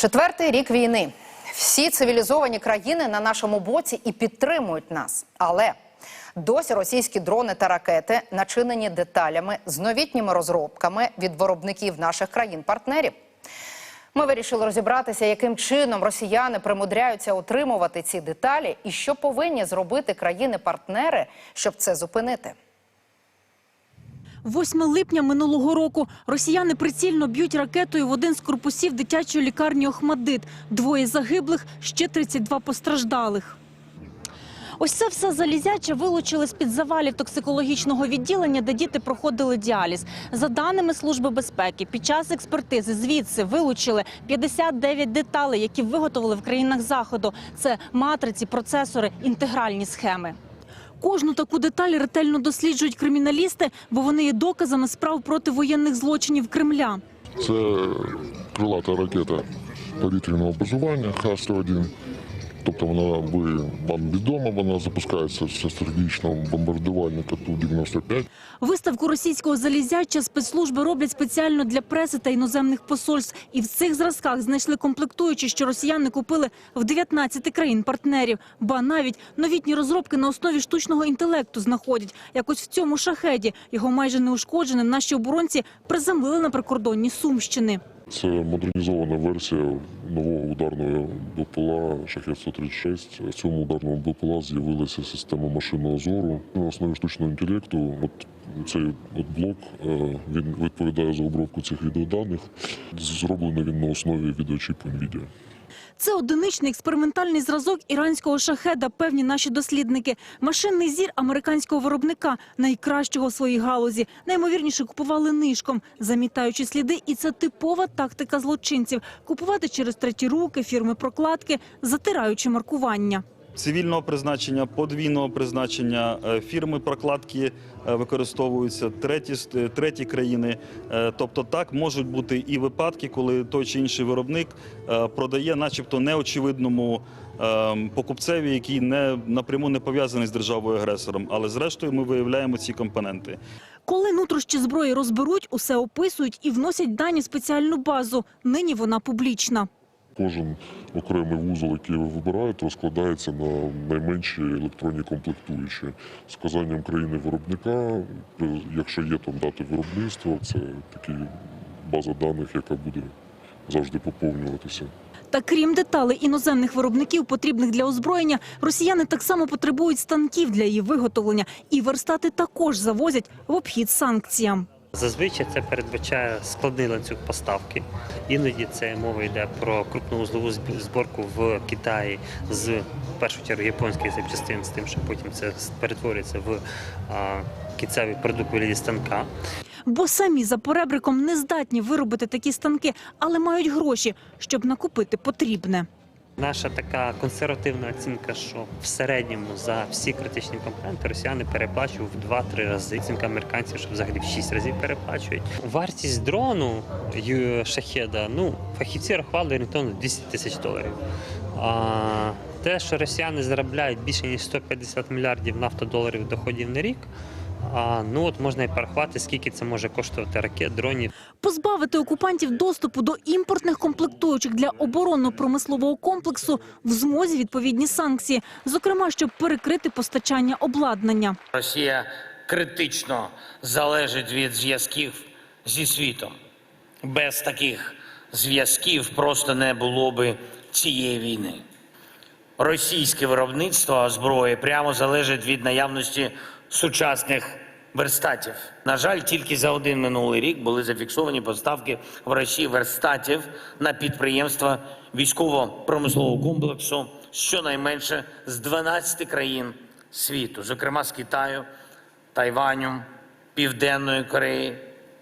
Четвертий рік війни. Всі цивілізовані країни на нашому боці і підтримують нас. Але досі російські дрони та ракети начинені деталями з новітніми розробками від виробників наших країн-партнерів. Ми вирішили розібратися, яким чином росіяни примудряються отримувати ці деталі, і що повинні зробити країни-партнери, щоб це зупинити. 8 липня минулого року росіяни прицільно б'ють ракетою в один з корпусів дитячої лікарні Охмадит. Двоє загиблих, ще 32 постраждалих. Ось це все залізяче вилучили з-під завалів токсикологічного відділення, де діти проходили діаліз. За даними Служби безпеки, під час експертизи звідси вилучили 59 деталей, які виготовили в країнах Заходу. Це матриці, процесори, інтегральні схеми. Кожну таку деталь ретельно досліджують криміналісти, бо вони є доказами справ проти воєнних злочинів Кремля. Це крилата ракета повітряного базування Х-101. Тобто вона ви вам відома, вона запускається з стратегічного бомбардувальника Ту-95. Виставку російського залізяча спецслужби роблять спеціально для преси та іноземних посольств. І в цих зразках знайшли комплектуючі, що росіяни купили в 19 країн-партнерів. Ба навіть новітні розробки на основі штучного інтелекту знаходять. Якось в цьому шахеді його майже неушкодженим наші оборонці приземлили на прикордонні Сумщини. Це модернізована версія нового ударного БПЛА Шахет-136. В цьому ударному БПЛА з'явилася система машинного зору на основі штучного інтелекту. От цей от блок е, він відповідає за обробку цих відеоданих. Зроблений він на основі відеочіпу NVIDIA. Це одиничний експериментальний зразок іранського шахеда, певні наші дослідники. Машинний зір американського виробника, найкращого в своїй галузі. Наймовірніше купували нишком, замітаючи сліди. І це типова тактика злочинців – купувати через треті руки, фірми прокладки, затираючи маркування. Цивільного призначення, подвійного призначення, е, фірми прокладки е, використовуються, треті, е, треті країни. Тобто так можуть бути і випадки, коли той чи інший виробник продає, начебто, неочевидному е, покупцеві, який не напряму не пов'язаний з державою агресором. Але зрештою ми виявляємо ці компоненти. Коли нутрощі зброї розберуть, усе описують і вносять дані в спеціальну базу. Нині вона публічна. Кожен окремий вузол, який ви вибираєте, розкладається на найменші електронні комплектуючі з вказанням країни виробника. Якщо є там дати виробництва, це такі база даних, яка буде завжди поповнюватися. Та крім деталей іноземних виробників, потрібних для озброєння, росіяни так само потребують станків для її виготовлення. І верстати також завозять в обхід санкціям. Зазвичай це передбачає складний ланцюг поставки. Іноді це мова йде про крупновузлову зб- зборку в Китаї з в першу чергу японських запчастин, з тим, що потім це перетворюється в кінцевий продукт вигляді станка. Бо самі за поребриком не здатні виробити такі станки, але мають гроші, щоб накупити потрібне. Наша така консервативна оцінка, що в середньому за всі критичні компоненти росіяни переплачують в 2-3 рази. Оцінка американців, що взагалі в 6 разів переплачують. Вартість дрону шахеда, ну фахівці рахували орієнтовно 200 тисяч доларів. А те, що росіяни заробляють більше ніж 150 мільярдів нафтодоларів доходів на рік. А ну от можна і порахувати, скільки це може коштувати ракет, дронів. Позбавити окупантів доступу до імпортних комплектуючих для оборонно-промислового комплексу в змозі відповідні санкції, зокрема, щоб перекрити постачання обладнання. Росія критично залежить від зв'язків зі світом. Без таких зв'язків просто не було би цієї війни. Російське виробництво зброї прямо залежить від наявності сучасних верстатів. На жаль, тільки за один минулий рік були зафіксовані поставки в Росії верстатів на підприємства військово-промислового комплексу щонайменше з 12 країн світу, зокрема з Китаю, Тайваню, Південної Кореї,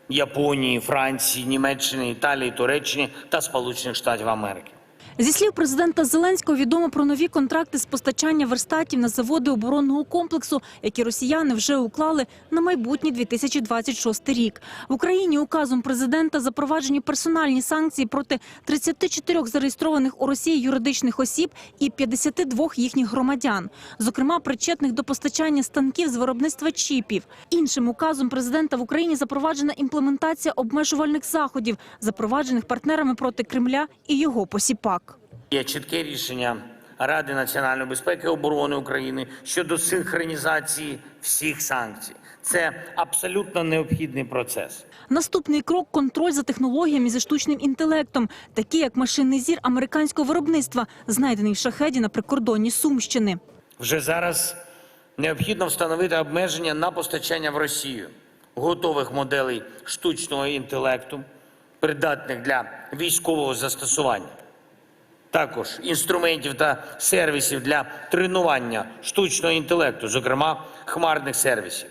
Японії, Франції, Німеччини, Італії, Туреччини та Сполучених Штатів Америки. Зі слів президента Зеленського відомо про нові контракти з постачання верстатів на заводи оборонного комплексу, які росіяни вже уклали на майбутній 2026 рік. В Україні указом президента запроваджені персональні санкції проти 34 зареєстрованих у Росії юридичних осіб і 52 їхніх громадян, зокрема причетних до постачання станків з виробництва чіпів. Іншим указом президента в Україні запроваджена імплементація обмежувальних заходів, запроваджених партнерами проти Кремля і його посіпак. Є чітке рішення Ради національної безпеки і оборони України щодо синхронізації всіх санкцій. Це абсолютно необхідний процес. Наступний крок контроль за технологіями зі штучним інтелектом, такі як машинний зір американського виробництва, знайдений в шахеді на прикордонні Сумщини. Вже зараз необхідно встановити обмеження на постачання в Росію готових моделей штучного інтелекту, придатних для військового застосування. Також інструментів та сервісів для тренування штучного інтелекту, зокрема хмарних сервісів,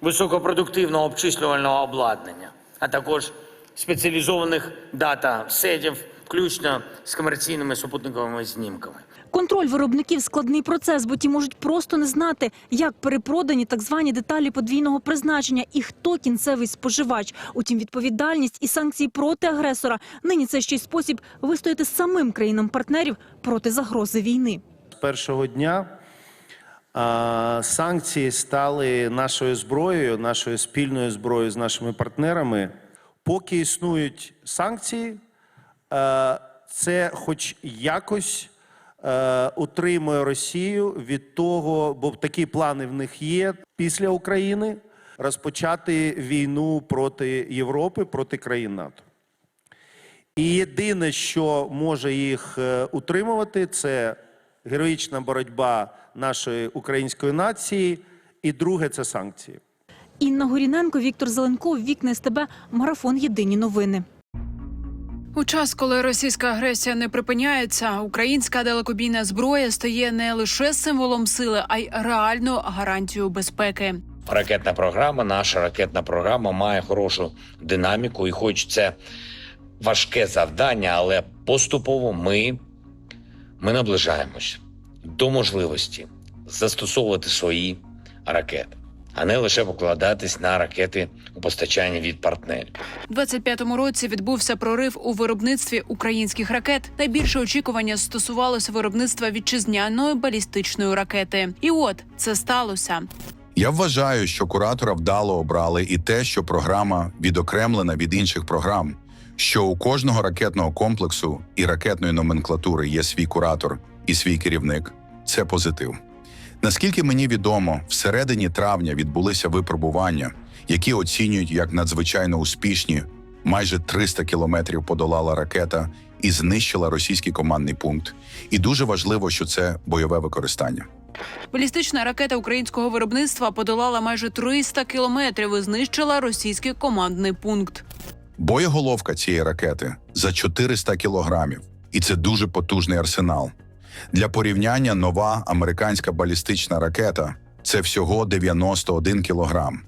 високопродуктивного обчислювального обладнання, а також спеціалізованих дата-сетів, включно з комерційними супутниковими знімками. Контроль виробників складний процес, бо ті можуть просто не знати, як перепродані так звані деталі подвійного призначення і хто кінцевий споживач. Утім, відповідальність і санкції проти агресора нині це ще й спосіб вистояти самим країнам партнерів проти загрози війни. З першого дня санкції стали нашою зброєю, нашою спільною зброєю з нашими партнерами. Поки існують санкції, це хоч якось утримує Росію від того, бо такі плани в них є після України розпочати війну проти Європи, проти країн НАТО. І єдине, що може їх е, утримувати, це героїчна боротьба нашої української нації, і друге це санкції. Інна Горіненко, Віктор Зеленков, Вікна СТБ, Марафон Єдині новини. У час, коли російська агресія не припиняється, українська далекобійна зброя стає не лише символом сили, а й реальною гарантією безпеки. Ракетна програма, наша ракетна програма має хорошу динаміку, і хоч це важке завдання, але поступово ми, ми наближаємось до можливості застосовувати свої ракети, а не лише покладатись на ракети у постачанні від партнерів. У 25-му році відбувся прорив у виробництві українських ракет. Найбільше очікування стосувалося виробництва вітчизняної балістичної ракети. І от це сталося. Я вважаю, що куратора вдало обрали і те, що програма відокремлена від інших програм, що у кожного ракетного комплексу і ракетної номенклатури є свій куратор і свій керівник. Це позитив. Наскільки мені відомо, всередині травня відбулися випробування, які оцінюють як надзвичайно успішні. Майже 300 кілометрів подолала ракета і знищила російський командний пункт. І дуже важливо, що це бойове використання. Балістична ракета українського виробництва подолала майже 300 кілометрів і знищила російський командний пункт. Боєголовка цієї ракети за 400 кілограмів, і це дуже потужний арсенал. Для порівняння нова американська балістична ракета це всього 91 кілограм.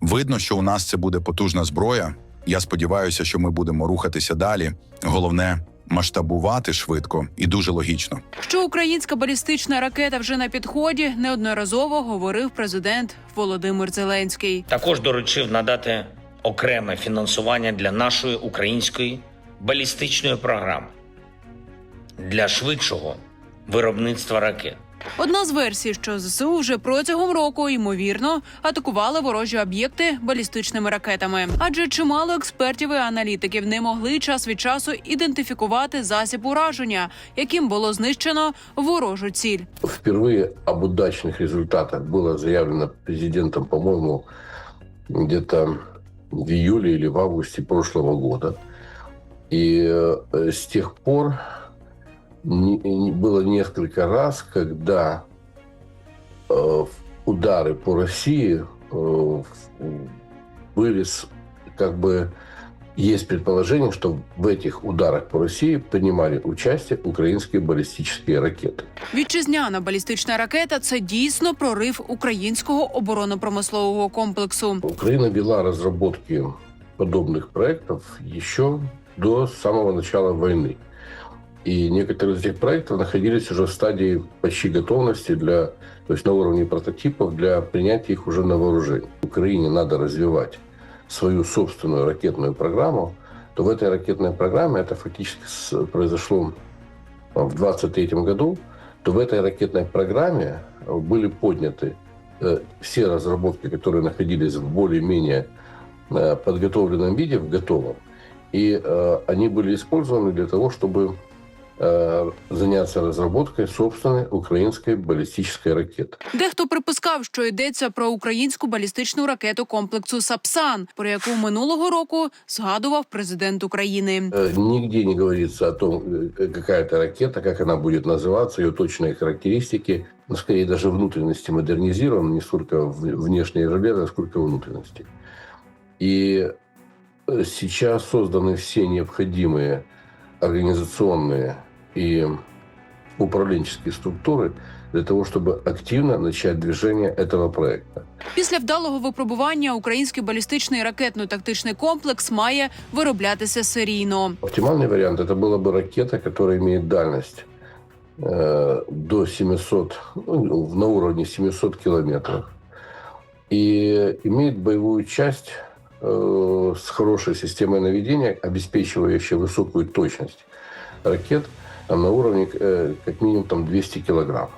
Видно, що у нас це буде потужна зброя. Я сподіваюся, що ми будемо рухатися далі. Головне масштабувати швидко і дуже логічно. Що українська балістична ракета вже на підході, неодноразово говорив президент Володимир Зеленський. Також доручив надати окреме фінансування для нашої української балістичної програми для швидшого виробництва ракет. Одна з версій, що ЗСУ вже протягом року ймовірно атакували ворожі об'єкти балістичними ракетами, адже чимало експертів і аналітиків не могли час від часу ідентифікувати засіб ураження, яким було знищено ворожу ціль. Впервые об удачных результатах было заявлено президентом, по-моему, где-то в июле или в августе прошлого года. И э, с тех пор не- не- было несколько раз, когда э, удары по России э, были с- как бы есть предположение, что в этих ударах по России принимали участие украинские баллистические ракеты. Вітчизняна балістична ракета це дійсно прорив українського оборонно-промислового комплексу. Украина вела разработки подобных проектов еще до самого начала войны. И некоторые из этих проектов находились уже в стадии почти готовности для, то есть на уровне прототипов для принятия их уже на вооружение. Украине надо развивать свою собственную ракетную программу, то в этой ракетной программе, это фактически произошло в 2023 году, то в этой ракетной программе были подняты э, все разработки, которые находились в более-менее э, подготовленном виде, в готовом. И э, они были использованы для того, чтобы заняться разработкой собственной украинской баллистической ракеты. Дехто припускав, що йдеться про українську балістичну ракету комплексу Сапсан, про яку минулого року згадував президент України. Э, Нигде не говорится о том, э, какая это ракета, как она будет называться, ее точные характеристики. Ну, скорее, даже внутренности модернизированы, не столько в- внешние железо, сколько внутренности. И э, сейчас созданы все необходимые организационные и управленческие структуры для того, чтобы активно начать движение этого проекта. Після вдалого випробування український балістичний ракетно-тактичний комплекс має вироблятися серійно. Оптимальный вариант это была бы ракета, которая имеет дальность э, до 700, ну, на уровне 700 километров. И имеет боевую часть э, с хорошей системой наведения, обеспечивающая высокую точность ракет а на уровне э, как минимум там 200 килограмм.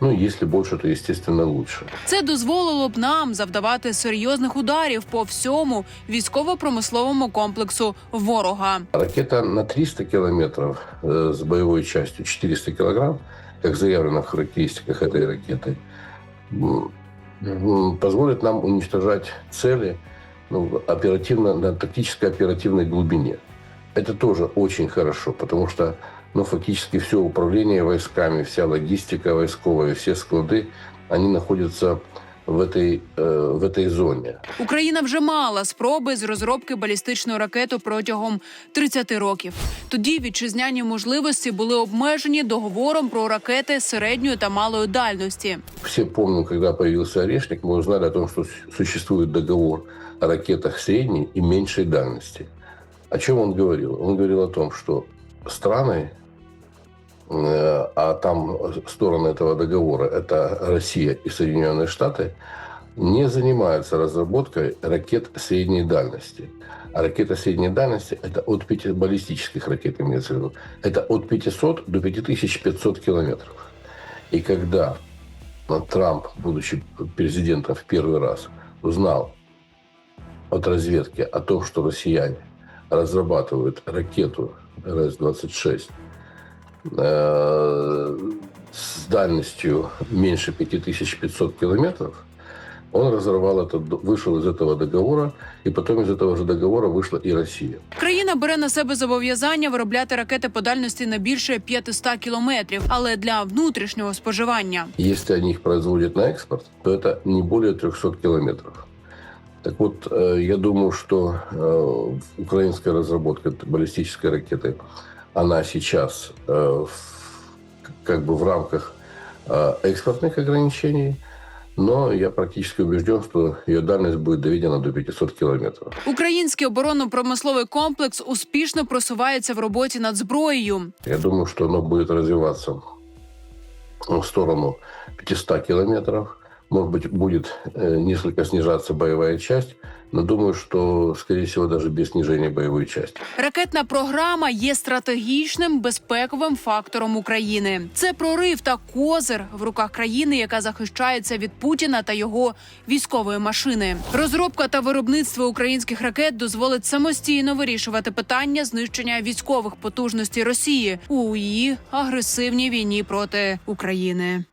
Ну, если больше, то, естественно, лучше. Це дозволило б нам завдавати серйозних ударів по всьому військово-промисловому комплексу ворога. Ракета на 300 километров э, с боевой частью 400 килограмм, как заявлено в характеристиках этой ракеты, м, м, позволит нам уничтожать цели ну, оперативно, на тактической оперативной глубине. Это тоже очень хорошо, потому что ну, фактически все управление войсками, вся логистика войсковая, все склады, они находятся в этой, э, в этой зоне. Україна вже мала спроби з розробки балістичної ракети протягом 30 років. Тоді вітчизняні можливості були обмежені договором про ракети середньої та малої дальності. Все помним, когда появился Орешник, мы узнали о том, что с- существует договор о ракетах средней и меньшей дальности. О чем он говорил? Он говорил о том, что страны, э, А там стороны этого договора – это Россия и Соединенные Штаты, не занимаются разработкой ракет средней дальности. А ракета средней дальности – это от 5 баллистических ракет, имеется в виду. Это от 500 до 5500 километров. И когда Трамп, будучи президентом в первый раз, узнал от разведки о том, что россияне разрабатывают ракету РС-26 э, с дальностью меньше 5500 километров, он разорвал это, вышел из этого договора, и потом из этого же договора вышла и Россия. Країна бере на себе зобов'язання виробляти ракети по дальності не більше 500 кілометрів, але для внутрішнього споживання. Если они их производят на экспорт, то это не более 300 километров. Так вот, э, я думаю, что э, украинская разработка этой баллистической ракеты, она сейчас э, в- как бы в рамках э, экспортных ограничений, но я практически убежден, что ее дальность будет доведена до 500 километров. Український оборонно-промисловий комплекс успішно просувається в роботі над зброєю. Я думаю, что оно будет развиваться в сторону 500 километров. Может быть, будет э, несколько снижаться боевая часть, но думаю, что, скорее всего, даже без снижения боевой части. Ракетна програма є стратегічним безпековим фактором України. Це прорив та козир в руках країни, яка захищається від Путіна та його військової машини. Розробка та виробництво українських ракет дозволить самостійно вирішувати питання знищення військових потужностей Росії у її агресивній війні проти України.